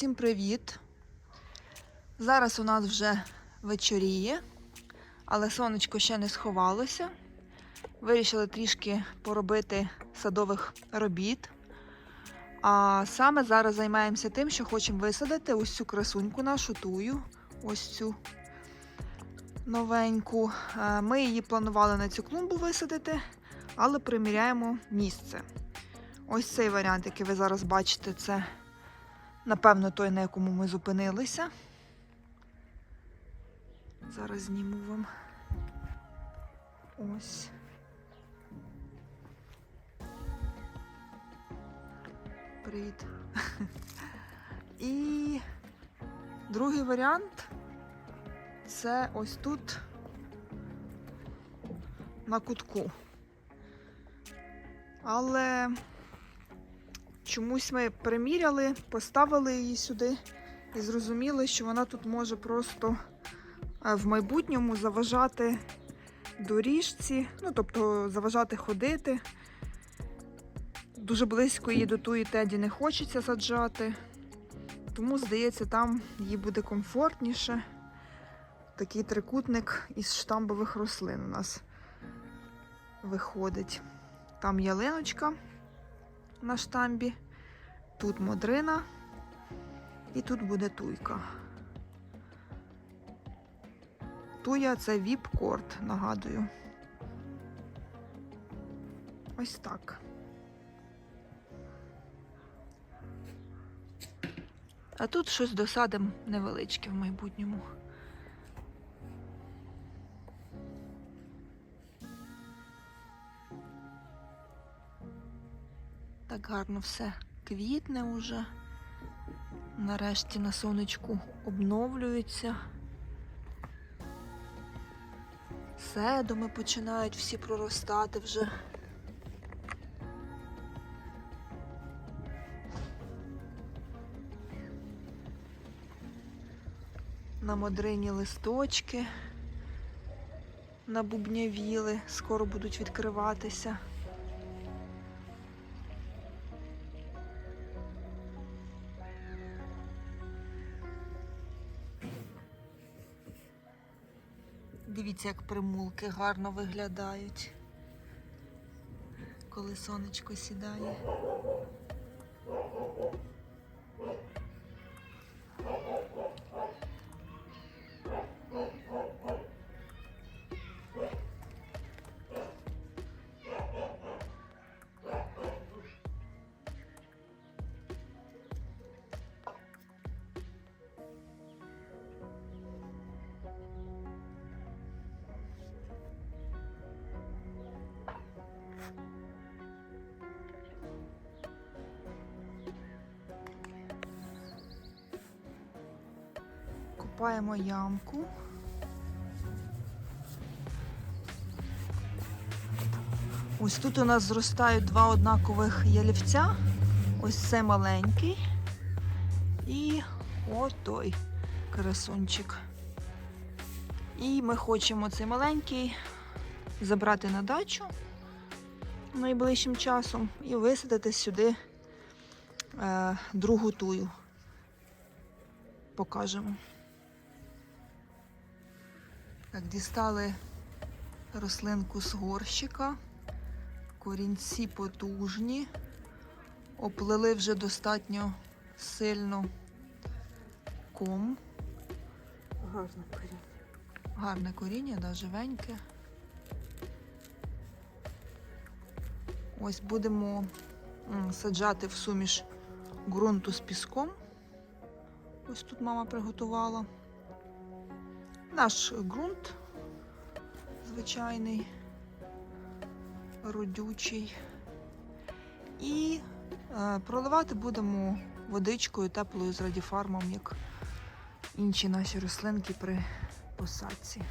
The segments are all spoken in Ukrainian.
усім привіт! Зараз у нас вже вечоріє, але сонечко ще не сховалося. Вирішили трішки поробити садових робіт. А саме зараз займаємося тим, що хочемо висадити ось цю красуньку нашу тую, ось цю новеньку. Е, Ми її планували на цю клумбу висадити, але приміряємо місце. Ось цей варіант, який ви зараз бачите, це, напевно, той, на якому ми зупинилися. Зараз зніму вам. Ось. Привіт. І другий варіант це ось тут на кутку. Але чомусь ми приміряли, поставили її сюди і зрозуміли, що вона тут може просто е, в майбутньому заважати доріжці, ну тобто заважати ходити. Дуже близько її до тої теді не хочеться саджати. Тому, здається, там їй буде комфортніше. Такий трикутник із штамбових рослин у нас виходить. Там ялиночка на штамбі, тут модрина і тут буде туйка. Туя це віп-корд, нагадую. Ось так. А тут щось досадимо невеличке в майбутньому. Гарно все квітне уже. Нарешті на сонечку обновлюється. Седоми починають всі проростати вже. На модрині листочки набубнявіли, скоро будуть відкриватися. Дивіться, як примулки гарно виглядають, коли сонечко сідає. Копаємо ямку. Ось тут у нас зростають два однакових ялівця. Ось це маленький. І от той красунчик. І ми хочемо цей маленький забрати на дачу найближчим часом і висадити сюди е, другу тую. Покажемо. Так, дістали рослинку з горщика. Корінці потужні. Оплели вже достатньо сильно ком. Гарно коріння. Гарне коріння, да, живеньке. Ось будемо саджати в суміш ґрунту з піском. Ось тут мама приготувала. Наш ґрунт звичайний, родючий. І е, проливати будемо водичкою теплою з радіфармом, як інші наші рослинки при посадці.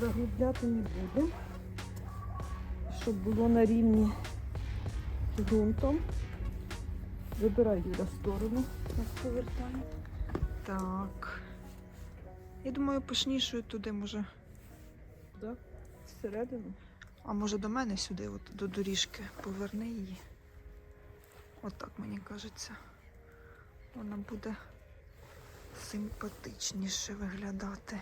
Заглубляти не будемо, щоб було на рівні ґрунтом. Вибирай Юра сторону, нас повертаємо. Так. Я думаю, пишнішою туди може. Да? Всередину. А може до мене сюди, от до доріжки, поверни її. Отак мені кажеться. Вона буде симпатичніше виглядати.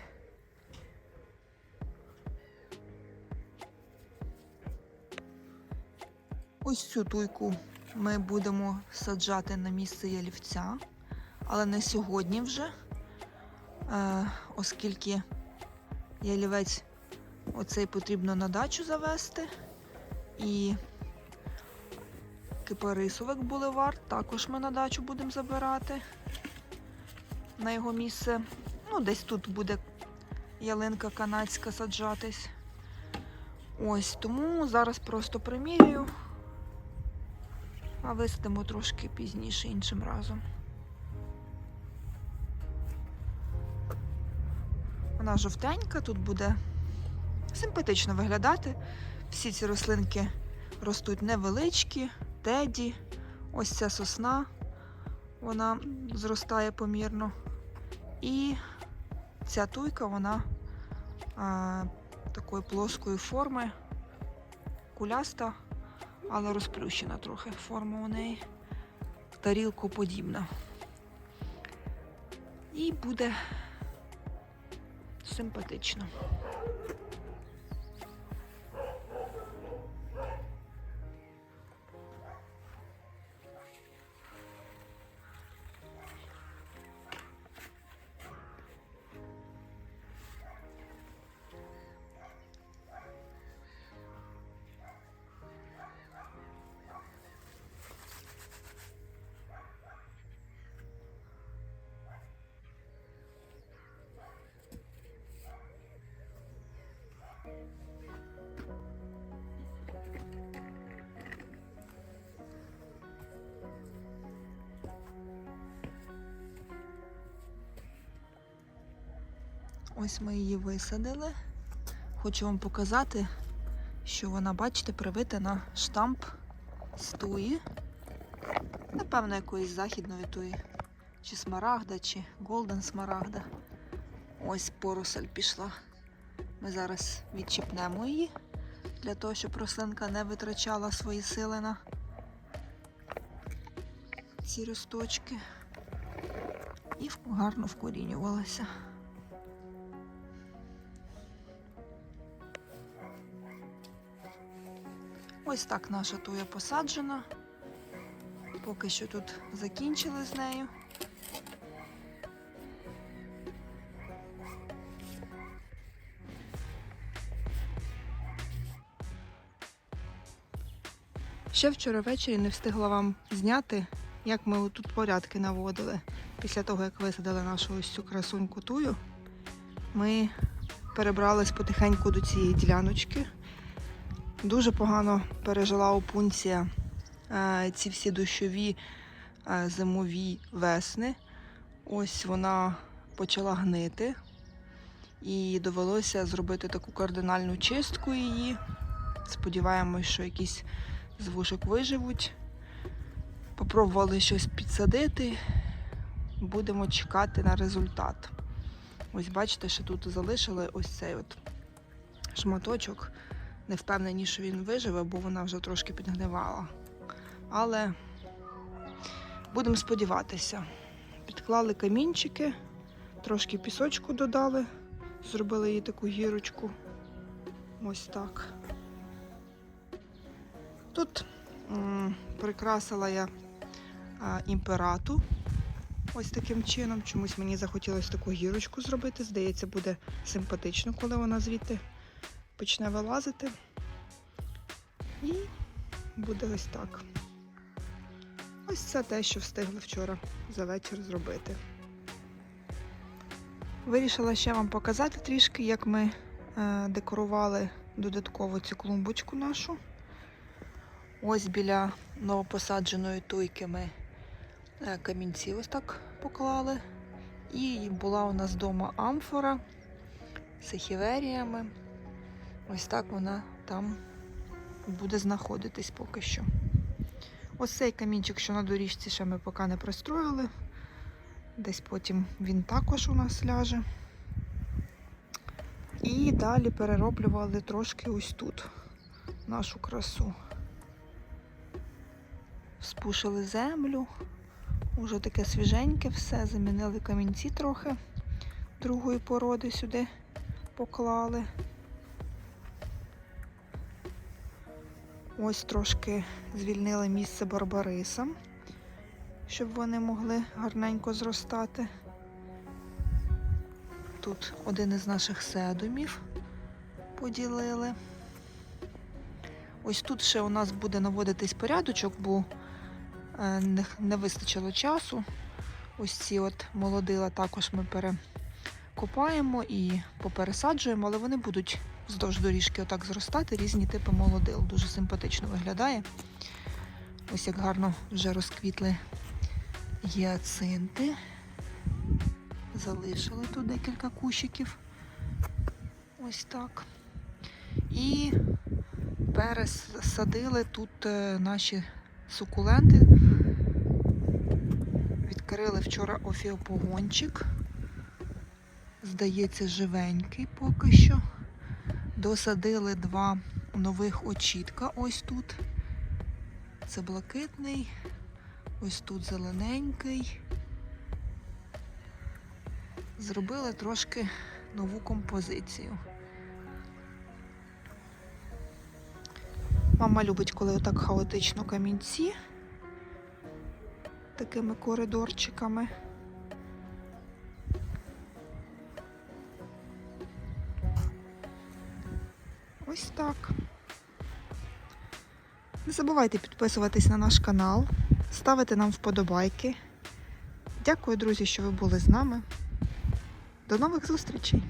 Ось цю туйку ми будемо саджати на місце ялівця, але не сьогодні вже, е, оскільки ялівець оцей потрібно на дачу завести. І кипарисовик бульвар також ми на дачу будемо забирати на його місце. Ну, десь тут буде ялинка канадська саджатись. Ось, тому зараз просто примірюю, а висадимо трошки пізніше іншим разом. Вона жовтенька, тут буде симпатично виглядати. Всі ці рослинки ростуть невеличкі, теді. Ось ця сосна, вона зростає помірно. І ця туйка, вона а, такої плоскої форми, куляста, але розплющена трохи форма у неї. Тарілку подібна. І буде симпатично. Ось ми її висадили. Хочу вам показати, що вона, бачите, привита на штамп з туї. Напевно, якоїсь західної туї. Чи смарагда, чи голден смарагда. Ось поросль пішла. Ми зараз відчіпнемо її для того, щоб рослинка не витрачала свої сили на ці росточки. І гарно вкорінювалася. Ось так наша туя посаджена. Поки що тут закінчили з нею. Ще вчора ввечері не встигла вам зняти, як ми тут порядки наводили. Після того, як висадили нашу ось цю красуньку тую, ми перебрались потихеньку до цієї діляночки. Дуже погано пережила опунція е, ці всі дощові е, зимові весни. Ось вона почала гнити, і довелося зробити таку кардинальну чистку її. Сподіваємось, що якісь з вушок виживуть. Попробували щось підсадити. Будемо чекати на результат. Ось бачите, що тут залишили ось цей от шматочок. Не впевнені, що він виживе, бо вона вже трошки підгнивала. Але будемо сподіватися. Підклали камінчики, трошки пісочку додали, зробили їй таку гірочку. Ось так. Тут м, прикрасила я а, імперату. Ось таким чином. Чомусь мені захотілося таку гірочку зробити. Здається, буде симпатично, коли вона звідти почне вилазити. І буде ось так. Ось це те, що встигли вчора за вечір зробити. Вирішила ще вам показати трішки, як ми е, декорували додатково цю клумбочку нашу. Ось біля новопосадженої туйки ми е, камінці ось так поклали. І була у нас вдома амфора з ехіверіями. Ось так вона там буде знаходитись поки що. Ось цей камінчик, що на доріжці, ще ми поки не пристроїли. Десь потім він також у нас ляже. І далі перероблювали трошки ось тут. нашу красу. Спушили землю. Уже таке свіженьке все, замінили камінці трохи другої породи сюди поклали. Ось трошки звільнили місце барбарисам, щоб вони могли гарненько зростати. Тут один із наших седумів поділили. Ось тут ще у нас буде наводитись порядочок, бо е, не, не вистачило часу. Ось ці от молодила також ми перекопаємо і попересаджуємо, але вони будуть вздовж доріжки отак зростати, різні типи молодил. Дуже симпатично виглядає. Ось як гарно вже розквітли гіацинти. Залишили тут декілька кущиків. Ось так. І пересадили тут е, наші сукуленти. Відкрили вчора офіопогончик. Здається, живенький поки що. Досадили два нових очітка ось тут. Це блакитний, ось тут зелененький. Зробили трошки нову композицію. Мама любить, коли отак хаотично камінці такими коридорчиками. Ось так. Не забувайте підписуватись на наш канал, ставити нам вподобайки. Дякую, друзі, що ви були з нами. До нових зустрічей!